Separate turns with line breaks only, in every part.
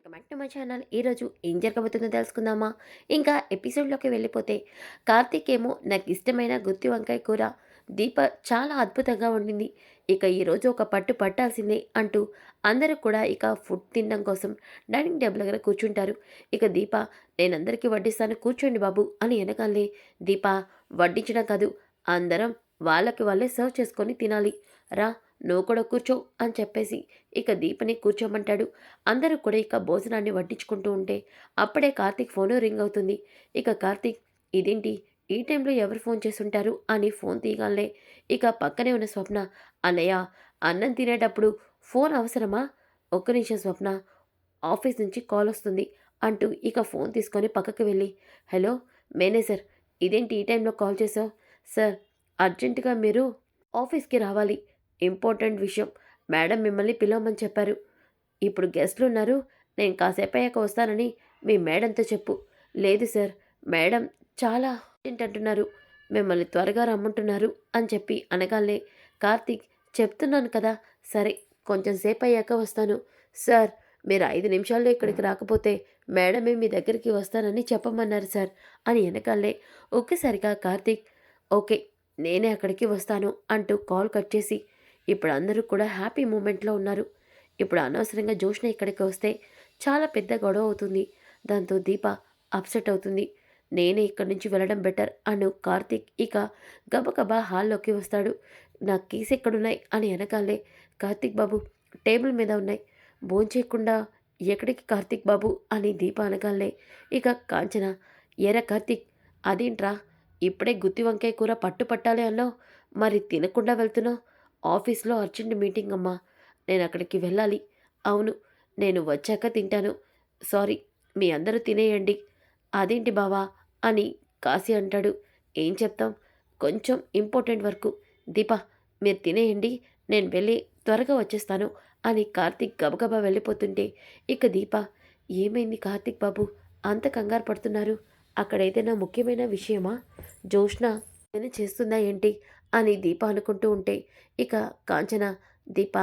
Welcome back to my channel. ఈరోజు ఏం జరగబోతుందో తెలుసుకుందామా? ఇంకా ఎపిసోడ్లోకి వెళ్ళిపోతే కార్తీక్ ఏమో నాకు ఇష్టమైన గుత్తి వంకాయ కూర. దీప చాలా అద్భుతంగా ఉండింది ఇక ఈరోజు ఒక పట్టు పట్టాల్సిందే అంటూ అందరూ కూడా ఇక ఫుడ్ తినడం కోసం డైనింగ్ టేబుల్ దగ్గర కూర్చుంటారు. ఇక దీప నేను అందరికీ వడ్డిస్తాను కూర్చోండి బాబు అని వెనకాలే దీప వడ్డించడం కాదు అందరం వాళ్ళకి వాళ్ళే సర్వ్ చేసుకొని తినాలి. రా నువ్వు కూడా కూర్చో అని చెప్పేసి ఇక దీపని కూర్చోమంటాడు. అందరూ కూడా ఇక భోజనాన్ని వడ్డించుకుంటూ ఉంటే అప్పుడే కార్తీక్ ఫోను రింగ్ అవుతుంది. ఇక కార్తీక్ ఇదేంటి? ఈ టైంలో ఎవరు ఫోన్ చేస్తుంటారు? అని ఫోన్ తీయగానే ఇక పక్కనే ఉన్న స్వప్న అన్నయ్య అన్నం తినేటప్పుడు ఫోన్ అవసరమా? ఒక్క నిమిషం స్వప్న ఆఫీస్ నుంచి కాల్ వస్తుంది అంటూ ఇక ఫోన్ తీసుకొని పక్కకి వెళ్ళి హలో మేనేజర్ ఇదేంటి ఈ టైంలో కాల్ చేసావు సార్ అర్జెంటుగా మీరు ఆఫీస్కి రావాలి. ఇంపార్టెంట్ విషయం. మేడం మిమ్మల్ని పిలవమని చెప్పారు. ఇప్పుడు గెస్ట్లు ఉన్నారు. నేను కాసేపు అయ్యాక వస్తానని మీ మేడంతో చెప్పు. లేదు సార్ మేడం చాలా ఏంటంటున్నారు మిమ్మల్ని త్వరగా రమ్మంటున్నారు అని చెప్పి అనగానే కార్తీక్ చెప్తున్నాను కదా సరే కొంచెం సేపు అయ్యాక వస్తాను. సార్ మీరు ఐదు నిమిషాల్లో ఇక్కడికి రాకపోతే మేడమే మీ దగ్గరికి వస్తానని చెప్పమన్నారు సార్ అని వెనకాలే ఒక్కసారిగా కార్తీక్ ఓకే నేనే అక్కడికి వస్తాను అంటూ కాల్ కట్ చేసి ఇప్పుడు అందరూ కూడా హ్యాపీ మూమెంట్లో ఉన్నారు. ఇప్పుడు అనవసరంగా జోష్ణ ఇక్కడికి వస్తే చాలా పెద్ద గొడవ అవుతుంది. దాంతో దీప అప్సెట్ అవుతుంది. నేనే ఇక్కడి నుంచి వెళ్ళడం బెటర్ అను కార్తీక్ ఇక గబగబా హాల్లోకి వస్తాడు. నా కీస్ ఎక్కడున్నాయి అని వెనకాలే కార్తీక్ బాబు టేబుల్ మీద ఉన్నాయి. భోంచేయకుండా ఎక్కడికి కార్తీక్ బాబు అని దీప అనగాలే. ఇక కాంచన ఎర కార్తీక్ అదేంట్రా? ఇప్పుడే గుత్తి వంకాయ కూర పట్టు పట్టాలి అన్నావు. మరి తినకుండా వెళ్తున్నావు? ఆఫీస్లో అర్జెంట్ మీటింగ్ అమ్మా. నేను అక్కడికి వెళ్ళాలి. అవును నేను వచ్చాక తింటాను. సారీ మీ అందరూ తినేయండి. అదేంటి బావా? అని కాశీ అంటాడు. ఏం చెప్తాం? కొంచెం ఇంపార్టెంట్ వర్క్. దీప మీరు తినేయండి. నేను వెళ్ళి త్వరగా వచ్చేస్తాను అని కార్తీక్ గబగబా వెళ్ళిపోతుంటే ఇక దీప ఏమైంది కార్తీక్ బాబు? అంత కంగారు పడుతున్నారు. అక్కడ ఏదైనా ముఖ్యమైన విషయమా? జోష్న ఏమైనా చేస్తుందా ఏంటి? అని దీప అనుకుంటూ ఉంటే ఇక కాంచన దీప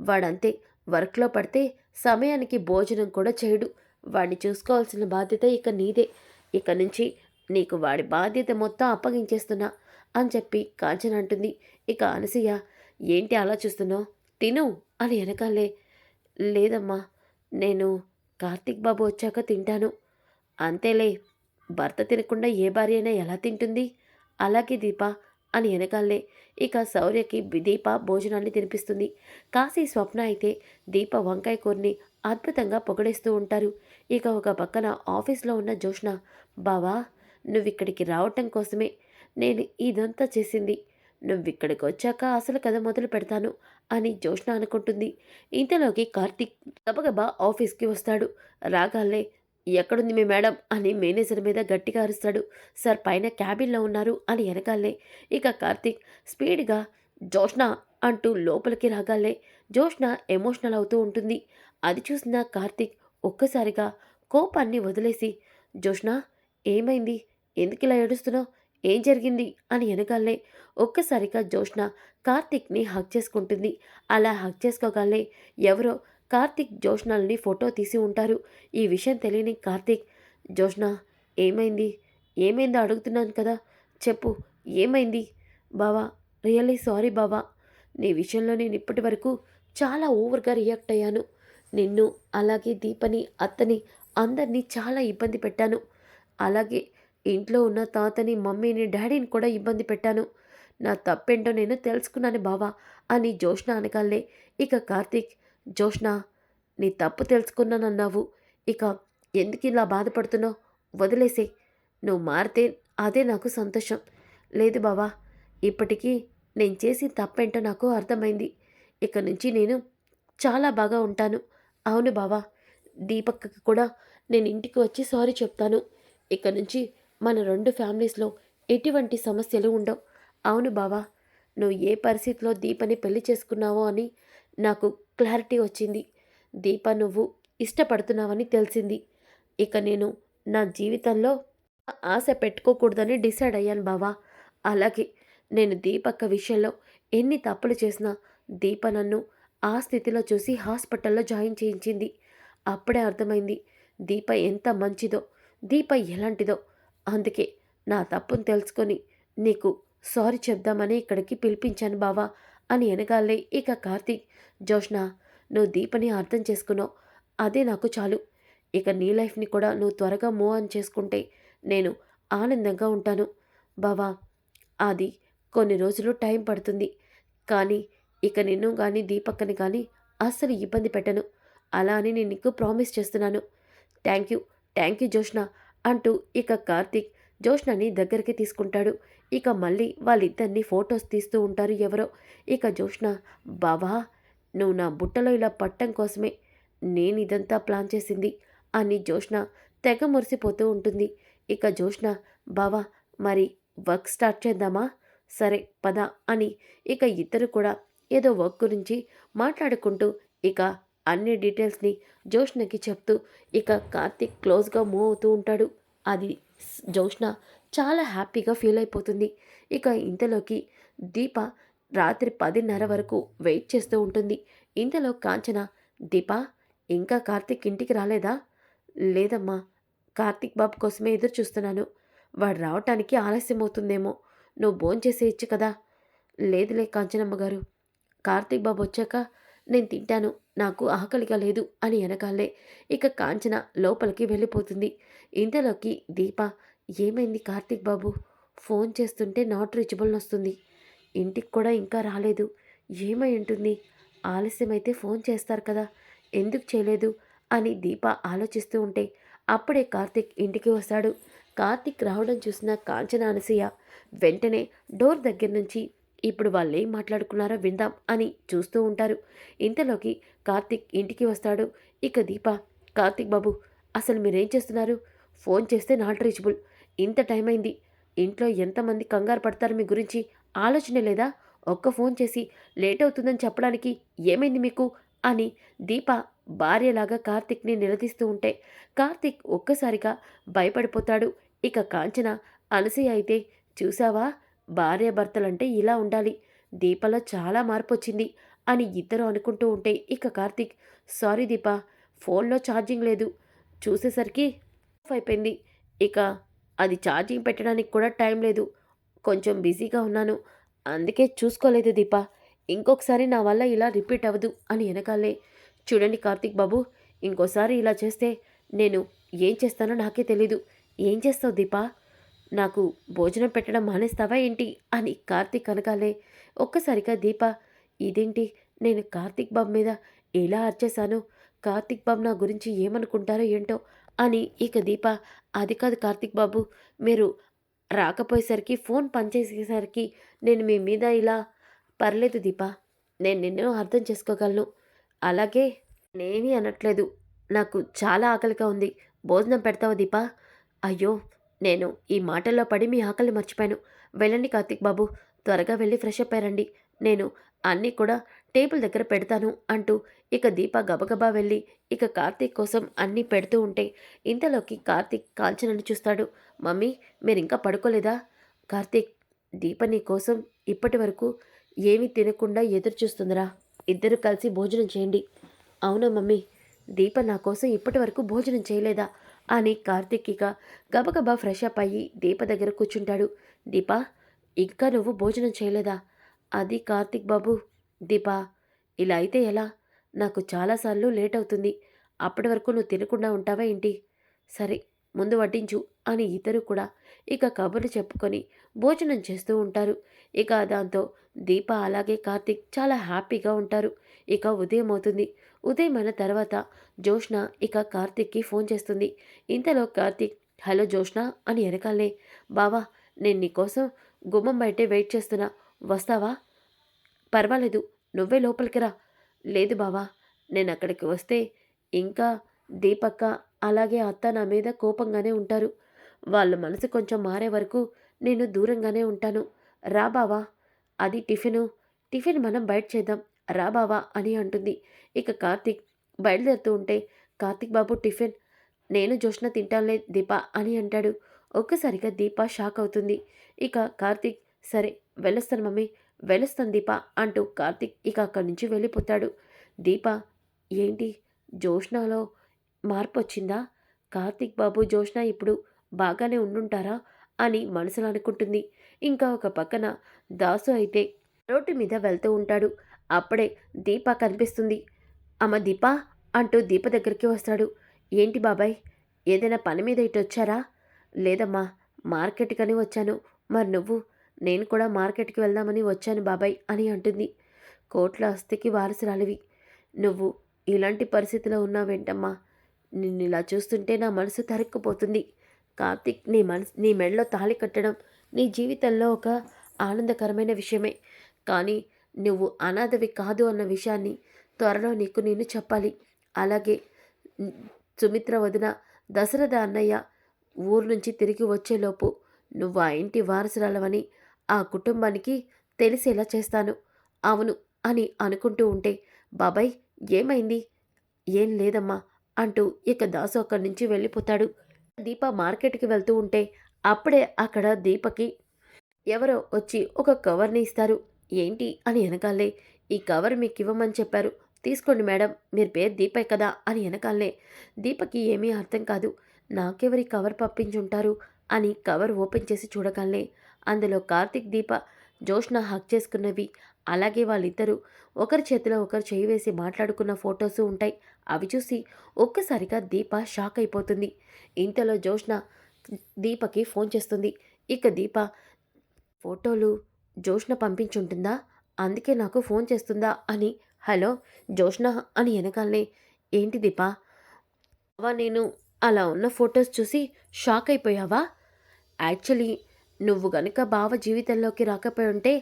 వాడంతే వర్క్లో పడితే సమయానికి భోజనం కూడా చేయడు. వాడిని చూసుకోవాల్సిన బాధ్యత ఇక నీదే. ఇక నుంచి నీకు వాడి బాధ్యత మొత్తం అప్పగించేస్తున్నా అని చెప్పి కాంచన అంటుంది. ఇక అనసూయ ఏంటి అలా చూస్తున్నావు? తిను అని వెనకాలే. లేదమ్మా నేను కార్తీక్ బాబు వచ్చాక తింటాను. అంతేలే భర్త తినకుండా ఏ భార్య అయినా ఎలా తింటుంది? అలాగే దీప అని వెనకాలే ఇక శౌర్యకి దీప భోజనాన్ని తినిపిస్తుంది. కాశీ స్వప్న అయితే దీప వంకాయ కూరని అద్భుతంగా పొగడేస్తూ ఉంటారు. ఇక ఒక పక్కన ఆఫీస్లో ఉన్న జోష్న బావా నువ్విక్కడికి రావటం కోసమే. నేను ఇదంతా చేసింది. నువ్విక్కడికి వచ్చాక అసలు కథ మొదలు పెడతాను అని జోష్ణ అనుకుంటుంది. ఇంతలోకి కార్తీక్ గబగబా ఆఫీస్కి వస్తాడు. రాగాలే ఎక్కడుంది మీ మేడం అని మేనేజర్ మీద గట్టిగా అరుస్తాడు. సార్ పైన క్యాబిన్లో ఉన్నారు అని వెనకాలే ఇక కార్తీక్ స్పీడ్గా జోష్న అంటూ లోపలికి రాగాలే. జోష్న ఎమోషనల్ అవుతూ ఉంటుంది. అది చూసిన కార్తీక్ ఒక్కసారిగా కోపాన్ని వదిలేసి జోష్న ఏమైంది? ఎందుకు ఇలా ఏడుస్తున్నావు? ఏం జరిగింది? అని వెనకాలే ఒక్కసారిగా జోష్న కార్తీక్ని హక్ చేసుకుంటుంది. అలా హక్ చేసుకోగాలే. ఎవరో కార్తీక్ జోష్నల్ని ఫోటో తీసి ఉంటారు. ఈ విషయం తెలియని కార్తీక్ జోష్న ఏమైంది? ఏమైందో అడుగుతున్నాను కదా. చెప్పు ఏమైంది? బావా రియల్లీ సారీ బావా. నీ విషయంలో నేను ఇప్పటి వరకు చాలా ఓవర్గా రియాక్ట్ అయ్యాను. నిన్ను అలాగే దీపని అత్తని అందరినీ చాలా ఇబ్బంది పెట్టాను. అలాగే ఇంట్లో ఉన్న తాతని మమ్మీని డాడీని కూడా ఇబ్బంది పెట్టాను. నా తప్పేంటో నేను తెలుసుకున్నాను బావా అని జోష్న అనగాలే. ఇక కార్తీక్ జోష్ణ నీ తప్పు తెలుసుకున్నానన్నావు. ఇక ఎందుకు ఇలా బాధపడుతున్నావు వదిలేసే. నువ్వు మారితే అదే నాకు సంతోషం. లేదు బావా ఇప్పటికీ నేను చేసి తప్పేంటో నాకు అర్థమైంది. ఇక నుంచి నేను చాలా బాగా ఉంటాను. అవును బావా దీపక్కి కూడా నేను ఇంటికి వచ్చి సారీ చెప్తాను. ఇక నుంచి మన రెండు ఫ్యామిలీస్లో ఎటువంటి సమస్యలు ఉండవు. అవును బావా నువ్వు ఏ పరిస్థితిలో దీపని పెళ్ళి చేసుకున్నావో అని నాకు క్లారిటీ వచ్చింది. దీప నువ్వు ఇష్టపడుతున్నావని తెలిసింది. ఇక నేను నా జీవితంలో ఆశ పెట్టుకోకూడదని డిసైడ్ అయ్యాను బావా. అలాగే నేను దీపక్క విషయంలో ఎన్ని తప్పులు చేసినా దీప నన్ను ఆ స్థితిలో చూసి హాస్పిటల్లో జాయిన్ చేయించింది. అప్పుడే అర్థమైంది దీప ఎంత మంచిదో దీప ఎలాంటిదో. అందుకే నా తప్పును తెలుసుకొని నీకు సారీ చెప్దామని ఇక్కడికి పిలిపించాను బావా. అని వెనకాలే ఇక కార్తీక్. జోష్ణ నువ్వు దీపని అర్థం చేసుకున్నావు. అదే నాకు చాలు. ఇక నీ లైఫ్ని కూడా నువ్వు త్వరగా మూవ్ ఆన్ చేసుకుంటే నేను ఆనందంగా ఉంటాను. బావా అది కొన్ని రోజులు టైం పడుతుంది. కానీ ఇక నిన్ను కానీ దీపక్కని కానీ అస్సలు ఇబ్బంది పెట్టను. అలా అని నేను నీకు ప్రామిస్ చేస్తున్నాను. Thank you thank you Joshna అంటూ ఇక కార్తీక్ జోష్ణని దగ్గరికి తీసుకుంటాడు. ఇక మళ్ళీ వాళ్ళిద్దరిని ఫొటోస్ తీస్తూ ఉంటారు ఎవరో. ఇక జోష్న బావా నువ్వు నా బుట్టలో ఇలా పట్టం కోసమే నేను ఇదంతా ప్లాన్ చేసింది అని జోష్న తెగ మురిసిపోతూ ఉంటుంది. ఇక జోష్న బావా మరి వర్క్ స్టార్ట్ చేద్దామా? సరే పద అని ఇక ఇద్దరు కూడా ఏదో వర్క్ గురించి మాట్లాడుకుంటూ ఇక అన్ని డీటెయిల్స్ని జోష్నకి చెప్తూ ఇక కార్తిక్ క్లోజ్గా మూవ్ అవుతూ ఉంటాడు. అది జోష్న చాలా హ్యాపీగా ఫీల్ అయిపోతుంది. ఇక ఇంతలోకి దీప రాత్రి పదిన్నర వరకు వెయిట్ చేస్తూ ఉంటుంది. ఇంతలో కాంచన దీప ఇంకా కార్తిక్ ఇంటికి రాలేదా? లేదమ్మా కార్తిక్ బాబు కోసమే ఎదురు చూస్తున్నాను. వాడు రావటానికి ఆలస్యం అవుతుందేమో. నువ్వు భోంచేసేయచ్చు కదా? లేదులే కాంచనమ్మ గారు. కార్తీక్ బాబు వచ్చాక నేను తింటాను. నాకు ఆకలిగా లేదు అని వెనకాలే ఇక కాంచన లోపలికి వెళ్ళిపోతుంది. ఇంతలోకి దీప ఏమైంది కార్తీక్ బాబు? ఫోన్ చేస్తుంటే నాట్ రీచబుల్ వస్తుంది. ఇంటికి కూడా ఇంకా రాలేదు. ఏమై ఉంటుంది? ఆలస్యమైతే ఫోన్ చేస్తారు కదా? ఎందుకు చేయలేదు? అని దీప ఆలోచిస్తూ ఉంటే అప్పుడే కార్తిక్ ఇంటికి వస్తాడు. కార్తిక్ రావడం చూసిన కాంచన అనసూయ వెంటనే డోర్ దగ్గర నుంచి ఇప్పుడు వాళ్ళు ఏం మాట్లాడుకున్నారో విందాం అని చూస్తూ ఉంటారు. ఇంతలోకి కార్తిక్ ఇంటికి వస్తాడు. ఇక దీప కార్తిక్ బాబు అసలు మీరేం చేస్తున్నారు? ఫోన్ చేస్తే నాట్ రీచబుల్. ఇంత టైం అయింది. ఇంట్లో ఎంతమంది కంగారు పడతారు మీ గురించి ఆలోచన లేదా? ఒక్క ఫోన్ చేసి లేట్ అవుతుందని చెప్పడానికి ఏమైంది మీకు? అని దీప భార్యలాగా కార్తిక్ని నిలదీస్తూ ఉంటే కార్తిక్ ఒక్కసారిగా భయపడిపోతాడు. ఇక కాంచన అనసూయ అయితే చూసావా? భార్యాభర్తలంటే ఇలా ఉండాలి. దీపలో చాలా మార్పు వచ్చింది అని ఇద్దరు అనుకుంటూ ఉంటే ఇక కార్తిక్ సారీ దీప ఫోన్లో ఛార్జింగ్ లేదు. చూసేసరికి అయిపోయింది. ఇక అది ఛార్జింగ్ పెట్టడానికి కూడా టైం లేదు. కొంచెం బిజీగా ఉన్నాను. అందుకే చూసుకోలేదు దీప. ఇంకొకసారి నా వల్ల ఇలా రిపీట్ అవ్వదు అని వెనకాలే చూడండి కార్తిక్ బాబు ఇంకోసారి ఇలా చేస్తే నేను ఏం చేస్తానో నాకే తెలీదు. ఏం చేస్తావు దీపా? నాకు భోజనం పెట్టడం మానేస్తావా ఏంటి? అని కార్తీక్ అనగాలే. ఒక్కసారిగా దీప ఇదేంటి? నేను కార్తీక్ బాబు మీద ఎలా అర్చేశాను? కార్తీక్ బాబు నా గురించి ఏమనుకుంటారో ఏంటో అని ఇక దీప అది కాదు కార్తీక్ బాబు మీరు రాకపోయేసరికి ఫోన్ పనిచేసేసరికి నేను మీ మీద ఇలా పర్లేదు దీప నేను నిన్ను అర్థం చేసుకోగలను. అలాగే నేనేమీ అనట్లేదు నాకు చాలా ఆకలిగా ఉంది భోజనం పెడతావా దీప? అయ్యో నేను ఈ మాటల్లో పడి మీ ఆకలి మర్చిపోయాను. వెళ్ళండి కార్తీక్ బాబు త్వరగా వెళ్ళి ఫ్రెష్ అప్ అయ్యారండి నేను అన్నీ కూడా టేబుల్ దగ్గర పెడతాను అంటూ ఇక దీప గబగబా వెళ్ళి ఇక కార్తీక్ కోసం అన్నీ పెడుతూ ఉంటే ఇంతలోకి కార్తీక్ కాల్చనని చూస్తాడు. మమ్మీ మీరు ఇంకా పడుకోలేదా? కార్తీక్ దీప నీ కోసం ఇప్పటి వరకు ఏమీ తినకుండా ఎదురు చూస్తుందిరా. ఇద్దరు కలిసి భోజనం చేయండి. అవునా మమ్మీ దీప నా కోసం ఇప్పటి వరకు భోజనం చేయలేదా? అని కార్తీక్ ఇక గబగబా ఫ్రెష్ అప్ అయ్యి దీప దగ్గర కూర్చుంటాడు. దీప ఇంకా నువ్వు భోజనం చేయలేదా? అది కార్తీక్ బాబు దీపా ఇలా అయితే ఎలా? నాకు చాలాసార్లు లేట్ అవుతుంది. అప్పటి వరకు నువ్వు తినకుండా ఉంటావా ఏంటి? సరే ముందు వడ్డించు అని ఇద్దరు కూడా ఇక కబుర్లు చెప్పుకొని భోజనం చేస్తూ ఉంటారు. ఇక దాంతో దీప అలాగే కార్తీక్ చాలా హ్యాపీగా ఉంటారు. ఇక ఉదయం అవుతుంది. ఉదయం అయిన తర్వాత జోష్న ఇక కార్తిక్కి ఫోన్ చేస్తుంది. ఇంతలో కార్తిక్ హలో జోష్న అని ఎరకాలే బావా నేను నీకోసం గుమ్మం బయటే వెయిట్ చేస్తున్నా. వస్తావా? పర్వాలేదు నువ్వే లోపలికి రా. లేదు బావా నేను అక్కడికి వస్తే ఇంకా దీపక్క అలాగే అత్త నా మీద కోపంగానే ఉంటారు. వాళ్ళ మనసు కొంచెం మారే వరకు నేను దూరంగానే ఉంటాను. రా బావా అది టిఫిను. టిఫిన్ మనం బయట చేద్దాం. రా బావా అని అంటుంది. ఇక కార్తిక్ బయలుదేరుతూ ఉంటే కార్తిక్ బాబు టిఫిన్ నేను జోష్న తింటానులే దీప అని అంటాడు. ఒక్కసారిగా దీప షాక్ అవుతుంది. ఇక కార్తిక్ సరే వెళ్ళొస్తాను మమ్మీ. వెలుస్తాను దీప అంటూ కార్తిక్ ఇక అక్కడి నుంచి వెళ్ళిపోతాడు దీప ఏంటి జోష్నాలో మార్పొచ్చిందా? కార్తీక్ బాబు, జోష్న ఇప్పుడు బాగానే ఉండుంటారా? అని మనసులో అనుకుంటుంది. ఇంకా ఒక పక్కన దాసు అయితే రోడ్డు మీద వెళ్తూ ఉంటాడు. అప్పుడే దీప కనిపిస్తుంది. అమ్మ దీప అంటూ దీప దగ్గరికి వస్తాడు. ఏంటి బాబాయ్ ఏదైనా పని మీద ఇటొచ్చారా? లేదమ్మా మార్కెట్‌కని వచ్చాను. మరి నువ్వు? నేను కూడా మార్కెట్‌కి వెళ్దామని వచ్చాను బాబాయ్ అని అంటుంది. కోట్ల ఆస్తికి వారసురాలివి. నువ్వు ఇలాంటి పరిస్థితిలో ఉన్నావేంటమ్మా? నిన్ను ఇలా చూస్తుంటే నా మనసు తరుక్కుపోతుంది. కార్తిక్ నీ మనసు నీ మెడలో తాళి కట్టడం నీ జీవితంలో ఒక ఆనందకరమైన విషయమే. కానీ నువ్వు అనాథవి కాదు అన్న విషయాన్ని త్వరలో నీకు నేను చెప్పాలి. అలాగే సుమిత్ర వదిన, దశరథ అన్నయ్య ఊరు నుంచి తిరిగి వచ్చేలోపు నువ్వు ఆ ఇంటి వారసురాలవని ఆ కుటుంబానికి తెలిసేలా చేస్తాను. అవును అని అనుకుంటూ ఉంటే బాబాయ్ ఏమైంది? ఏం లేదమ్మా అంటూ ఇక దాసు అక్కడి నుంచి వెళ్ళిపోతాడు. దీప మార్కెట్‌కి వెళ్తూ ఉంటే అప్పుడే అక్కడ దీపకి ఎవరో వచ్చి ఒక కవర్‌ని ఇస్తారు. ఏంటి అని వెనకాలే ఈ కవర్ మీకు ఇవ్వమని చెప్పారు. తీసుకోండి మేడం మీరు పేరు దీపే కదా అని వెనకాలే దీపకి ఏమీ అర్థం కాదు. నాకెవరి కవర్ పంపించుంటారు అని కవర్ ఓపెన్ చేసి చూడగానే అందులో కార్తీక్, దీప, జోష్న హక్ చేసుకున్నవి అలాగే వాళ్ళిద్దరూ ఒకరి చేతిలో ఒకరు చేయి వేసి మాట్లాడుకున్న ఫొటోస్ ఉంటాయి. అవి చూసి ఒక్కసారిగా దీప షాక్ అయిపోతుంది. ఇంతలో జోష్న దీపకి ఫోన్ చేస్తుంది. ఇక దీప ఫోటోలు జోష్న పంపించుంటుందా? అందుకే నాకు ఫోన్ చేస్తుందా? అని హలో జోష్న అని వెనకాలనే ఏంటి దీపా? అవా నేను అలా ఉన్న ఫొటోస్ చూసి షాక్ అయిపోయావా? యాక్చువల్లీ నువ్వు గనుక బావ జీవితంలోకి రాకపోయి ఉంటే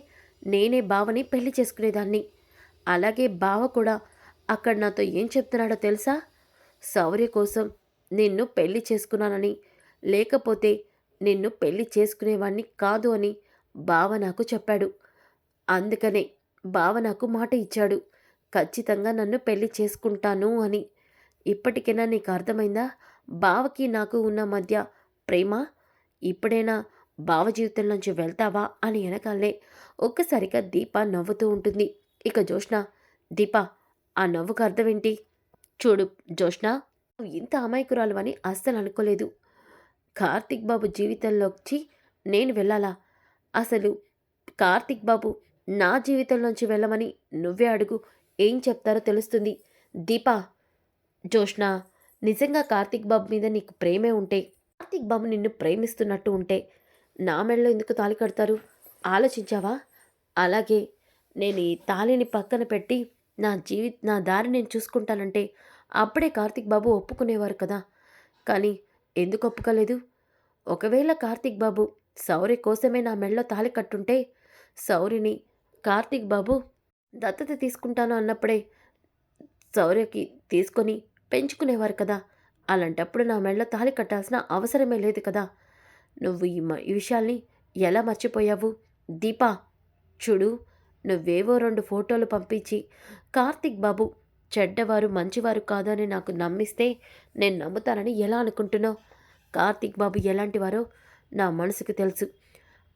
నేనే బావని పెళ్ళి చేసుకునేదాన్ని. అలాగే బావ కూడా అక్కడ నాతో ఏం చెప్తున్నాడో తెలుసా? శౌర్య కోసం నిన్ను పెళ్ళి చేసుకున్నానని, లేకపోతే నిన్ను పెళ్ళి చేసుకునేవాణ్ణి కాదు అని బావ నాకు చెప్పాడు. అందుకనే బావ నాకు మాట ఇచ్చాడు. ఖచ్చితంగా నన్ను పెళ్ళి చేసుకుంటాను అని. ఇప్పటికైనా నీకు అర్థమైందా? బావకి నాకు ఉన్న మధ్య ప్రేమ. ఇప్పుడైనా భావజీవితంలోంచి వెళ్తావా? అని వెనకాలే ఒక్కసారిగా దీప నవ్వుతూ ఉంటుంది. ఇక జోష్ణ దీప ఆ నవ్వుకు అర్థమేంటి? చూడు జోష్ణ ఇంత అమాయకురాలు అని అస్సలు అనుకోలేదు. కార్తీక్ బాబు జీవితంలోకి నేను వెళ్ళాలా? అసలు కార్తీక్ బాబు నా జీవితంలోంచి వెళ్ళమని నువ్వే అడుగు. ఏం చెప్తారో తెలుస్తుంది. దీపా జోష్ణ నిజంగా కార్తీక్ బాబు మీద నీకు ప్రేమే ఉంటే, కార్తీక్ బాబు నిన్ను ప్రేమిస్తున్నట్టు ఉంటే నా మెడలో ఎందుకు తాళి కడతారు? ఆలోచించావా? అలాగే నేను ఈ తాళిని పక్కన పెట్టి నా జీవి నా దారి నేను చూసుకుంటానంటే అప్పుడే కార్తీక్ బాబు ఒప్పుకునేవారు కదా! కానీ ఎందుకు ఒప్పుకోలేదు? ఒకవేళ కార్తిక్ బాబు శౌర్య కోసమే నా మెడలో తాళి కట్టుంటే శౌర్యని కార్తీక్ బాబు దత్తత తీసుకుంటాను అన్నప్పుడే శౌర్యకి తీసుకొని పెంచుకునేవారు కదా! అలాంటప్పుడు నా మెడలో తాళి కట్టాల్సిన అవసరమే లేదు కదా! నువ్వు ఈ మ ఈ విషయాల్ని ఎలా మర్చిపోయావు? దీపా చూడు నువ్వేవో రెండు ఫోటోలు పంపించి కార్తీక్ బాబు చెడ్డవారు మంచివారు కాదని నాకు నమ్మిస్తే నేను నమ్ముతానని ఎలా అనుకుంటున్నావు? కార్తీక్ బాబు ఎలాంటివారో నా మనసుకు తెలుసు.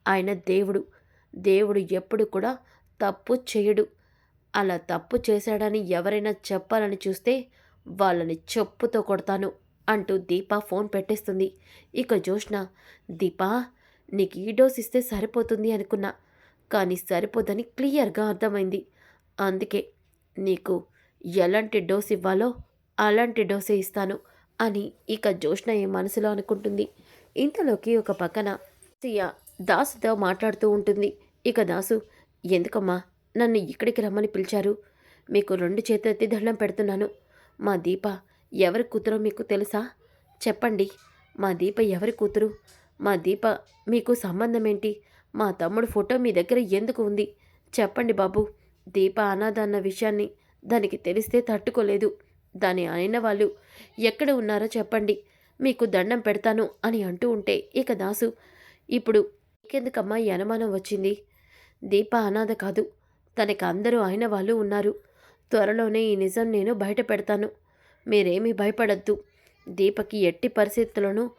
ఆయన దేవుడు. దేవుడు ఎప్పుడు కూడా తప్పు చేయడు. అలా తప్పు చేశాడని ఎవరైనా చెప్పాలని చూస్తే వాళ్ళని చెప్పుతో కొడతాను అంటూ దీప ఫోన్ పెట్టేస్తుంది. ఇక జోష్న దీపా నీకు ఈ డోస్ ఇస్తే సరిపోతుంది అనుకున్నా. కానీ సరిపోదని క్లియర్‌గా అర్థమైంది. అందుకే నీకు ఎలాంటి డోస్ ఇవ్వాలో అలాంటి డోసే ఇస్తాను అని ఇక జోష్న ఏ మనసులో అనుకుంటుంది. ఇంతలోకి ఒక పక్కన సియా దాసుతో మాట్లాడుతూ ఉంటుంది. ఇక దాసు ఎందుకమ్మా నన్ను ఇక్కడికి రమ్మని పిలిచారు? మీకు రెండు చేతులెత్తి దండం పెడుతున్నాను. మా దీప ఎవరి కూతురో మీకు తెలుసా? చెప్పండి. మా దీప ఎవరి కూతురు? మా దీప మీకు సంబంధం ఏంటి మా తమ్ముడు ఫోటో మీ దగ్గర ఎందుకు ఉంది? చెప్పండి బాబు దీప అనాథ అన్న విషయాన్ని దానికి తెలిస్తే తట్టుకోలేదు. దాని అయిన వాళ్ళు ఎక్కడ ఉన్నారో చెప్పండి. మీకు దండం పెడతాను అని అంటూ ఉంటే ఇక దాసు ఇప్పుడు నీకెందుకమ్మా ఈ అనుమానం వచ్చింది? దీప అనాథ కాదు. తనకు అందరూ అయిన వాళ్ళు ఉన్నారు. త్వరలోనే ఈ నిజం నేను బయట పెడతాను. మీరేమీ భయపడొద్దు. దీపకి ఎట్టి పరిస్థితుల్లోనూ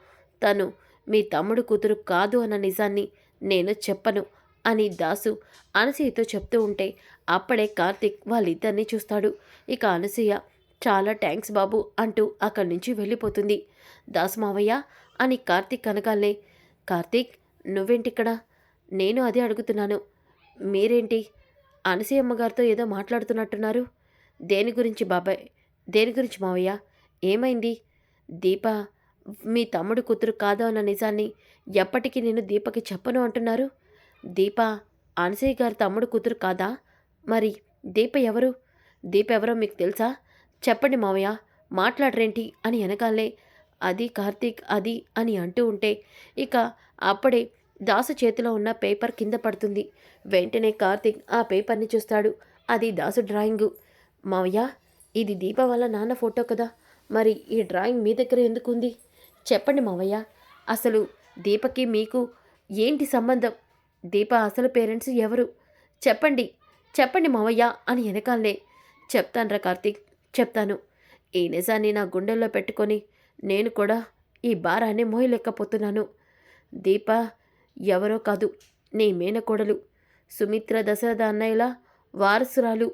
తను మీ తమ్ముడు కూతురు కాదు అన్న నిజాన్ని నేను చెప్పను అని దాసు అనసూయతో చెప్తూ ఉంటే అప్పుడే కార్తిక్ వాళ్ళిద్దరినీ చూస్తాడు. ఇక అనసూయ చాలా థ్యాంక్స్ బాబు అంటూ అక్కడి నుంచి వెళ్ళిపోతుంది. దాసు మావయ్య అని కార్తిక్ అనగానే కార్తీక్ నువ్వేంటిక్కడ? నేను అదే అడుగుతున్నాను. మీరేంటి? అనసూయమ్మ గారితో ఏదో మాట్లాడుతున్నట్టున్నారు. దేని గురించి బాబాయ్? దేని గురించి మావయ్య? ఏమైంది? దీప మీ తమ్ముడు కూతురు కాదు అన్న నిజాన్ని ఎప్పటికీ నేను దీపకి చెప్పను అంటున్నారు. దీప అనసయ్య గారి తమ్ముడు కూతురు కాదా? మరి దీప ఎవరు? దీప ఎవరో మీకు తెలుసా? చెప్పండి మావయ్య మాట్లాడరేంటి అని వెనకాలే అది కార్తీక్ అది అని అంటూ ఉంటే ఇక అప్పుడే దాసు చేతిలో ఉన్న పేపర్ కింద పడుతుంది. వెంటనే కార్తీక్ ఆ పేపర్ని చూస్తాడు. అది దాసు డ్రాయింగు. మావయ్య ఇది దీప వాళ్ళ నాన్న ఫోటో కదా. మరి ఈ డ్రాయింగ్ మీ దగ్గర ఎందుకు ఉంది చెప్పండి మావయ్య. అసలు దీపకి మీకు ఏంటి సంబంధం? దీప అసలు పేరెంట్స్ ఎవరు? చెప్పండి. చెప్పండి మావయ్య అని వెనకాలే చెప్తానురా కార్తీక్. చెప్తాను. ఈ నిజాన్ని నా గుండెల్లో పెట్టుకొని నేను కూడా ఈ భారాన్ని మోయలేకపోతున్నాను. దీప ఎవరో కాదు. నీ మేనకోడలు. సుమిత్ర దశరథ అన్నయ్యల వారసురాలు.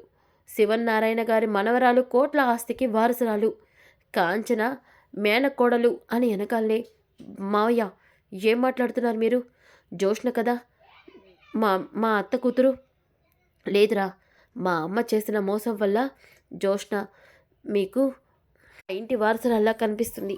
శివన్నారాయణ గారి మనవరాలు కోట్ల ఆస్తికి వారసురాలు. కాంచన మేనకోడలు అని వెనకాలనే మావయ్య ఏం మాట్లాడుతున్నారు మీరు? జోష్న కదా? మా మా అత్త కూతురు? లేదురా మా అమ్మ చేసిన మోసం వల్ల జోష్న మీకు ఇంటి వారసులల్లా కనిపిస్తుంది.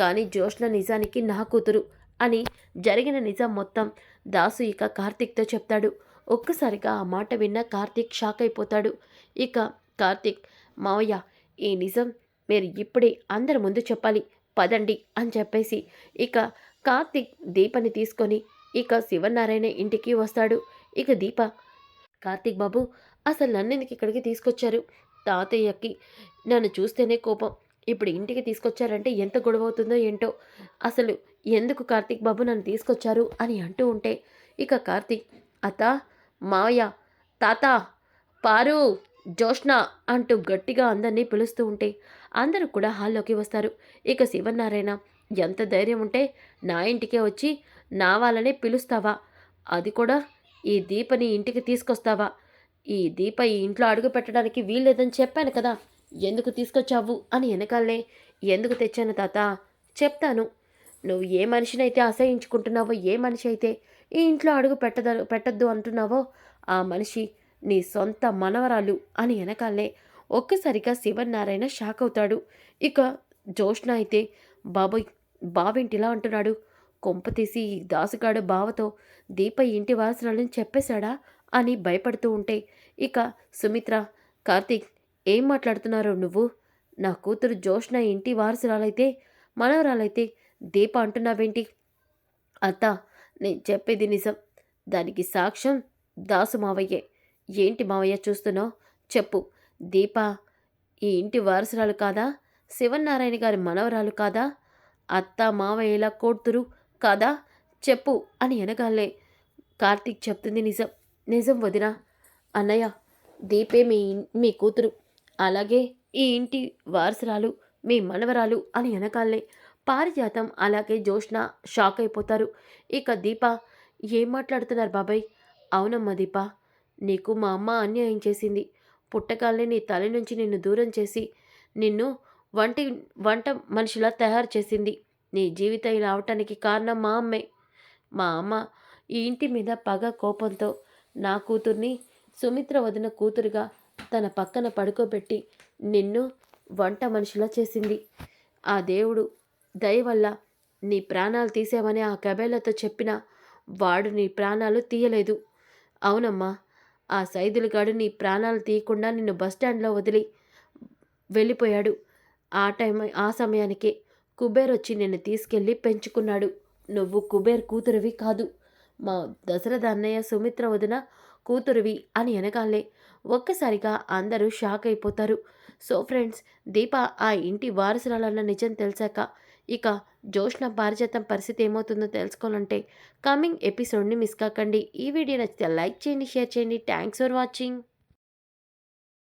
కానీ జోష్న నిజానికి నా కూతురు అని జరిగిన నిజం మొత్తం దాసు ఇక కార్తీక్తో చెప్తాడు. ఒక్కసారిగా ఆ మాట విన్న కార్తీక్ షాక్ అయిపోతాడు. ఇక కార్తీక్ మావయ్య ఈ నిజం మీరు ఇప్పుడే అందరి ముందు చెప్పాలి పదండి అని చెప్పేసి ఇక కార్తీక్ దీపని తీసుకొని ఇక శివనారాయణ ఇంటికి వస్తాడు. ఇక దీప కార్తీక్ బాబు అసలు నన్ను ఎందుకు ఇక్కడికి తీసుకొచ్చారు? తాతయ్యకి నన్ను చూస్తేనే కోపం. ఇప్పుడు ఇంటికి తీసుకొచ్చారంటే ఎంత గొడవ అవుతుందో ఏంటో? అసలు ఎందుకు కార్తీక్ బాబు నన్ను తీసుకొచ్చారు? అని అంటూ ఉంటే ఇక కార్తీక్ అత్త మావయ్య తాత పారు జోష్ణ అంటూ గట్టిగా అందరినీ పిలుస్తూ ఉంటే అందరూ కూడా హాల్లోకి వస్తారు. ఇక శివనారాయణ ఎంత ధైర్యం ఉంటే నా ఇంటికే వచ్చి నా వాళ్ళనే పిలుస్తావా? అది కూడా ఈ దీపని ఇంటికి తీసుకొస్తావా? ఈ దీప ఈ ఇంట్లో అడుగు పెట్టడానికి వీల్లేదని చెప్పాను కదా ఎందుకు తీసుకొచ్చావు అని వెనకాలనే ఎందుకు తెచ్చాను తాత? చెప్తాను. నువ్వు ఏ మనిషినైతే అసహించుకుంటున్నావో ఏ మనిషి అయితే ఈ ఇంట్లో అడుగు పెట్టద పెట్టద్దు అంటున్నావో? ఆ మనిషి నీ సొంత మనవరాలు అని వెనకాలే ఒక్కసారిగా శివనారాయణ షాక్ అవుతాడు. ఇక జోష్ణ అయితే బాబోయ్ బావింటిలా అంటున్నాడు? కొంప తీసి ఈ దాసుగాడు బావతో దీప ఇంటి వాసనలను చెప్పేశాడా? అని భయపడుతూ ఉంటే ఇక సుమిత్ర కార్తీక్ ఏం మాట్లాడుతున్నారో నువ్వు? నా కూతురు జోష్ణ ఇంటి వారసురాలైతే మనవరాలైతే దీప అంటున్నావేంటి? అత్త నేను చెప్పేది నిజం. దానికి సాక్ష్యం దాసు మావయ్యే. ఏంటి మావయ్య చూస్తున్నావు? చెప్పు. దీప ఈ ఇంటి వారసురాలు కాదా? శివనారాయణ గారి మనవరాలు కాదా? అత్త మావయ్యలా కోడ్తురు కాదా? చెప్పు అని ఎనగాలే. కార్తీక్ చెప్తుంది నిజం. నిజం వదినా. అన్నయ్య దీపే మీ మీ కూతురు. అలాగే ఈ ఇంటి వారసురాలు మీ మనవరాలు అని వెనకాలే పారిజాతం అలాగే జోష్న షాక్ అయిపోతారు. ఇక దీప ఏం మాట్లాడుతున్నారు బాబాయ్? అవునమ్మా దీప నీకు మా అమ్మ అన్యాయం చేసింది. పుట్టకాలే నీ తల నుంచి నిన్ను దూరం చేసి నిన్ను వంటి వంట మనిషిలా తయారు చేసింది. నీ జీవితం ఇలా అవటానికి కారణం మా అమ్మే. మా అమ్మ ఈ ఇంటి మీద పగ కోపంతో నా కూతుర్ని సుమిత్ర వదిన కూతురుగా తన పక్కన పడుకోబెట్టి నిన్ను వంట మనిషిలా చేసింది. ఆ దేవుడు దయవల్ల నీ ప్రాణాలు తీసేవని ఆ కబేలతో చెప్పిన వాడు నీ ప్రాణాలు తీయలేదు. అవునమ్మా ఆ సైదులుగాడు నీ ప్రాణాలు తీయకుండా నిన్ను బస్టాండ్లో వదిలి వెళ్ళిపోయాడు. ఆ టైం ఆ సమయానికే కుబేర్ వచ్చి నిన్ను తీసుకెళ్ళి పెంచుకున్నాడు. నువ్వు కుబేర్ కూతురువి కాదు. మా దశరథ అన్నయ్య సుమిత్ర వదిన కూతురువి అని వెనకాలే ఒక్కసారిగా అందరూ షాక్ అయిపోతారు. సో ఫ్రెండ్స్ దీప ఆ ఇంటి వారసురాలన్న నిజం తెలిసాక ఇక జోష్న పారిజాతం పరిస్థితి ఏమవుతుందో తెలుసుకోవాలంటే కమింగ్ ఎపిసోడ్ని మిస్ కాకండి. ఈ వీడియో నచ్చితే లైక్ చేయండి షేర్ చేయండి. Thanks for watching.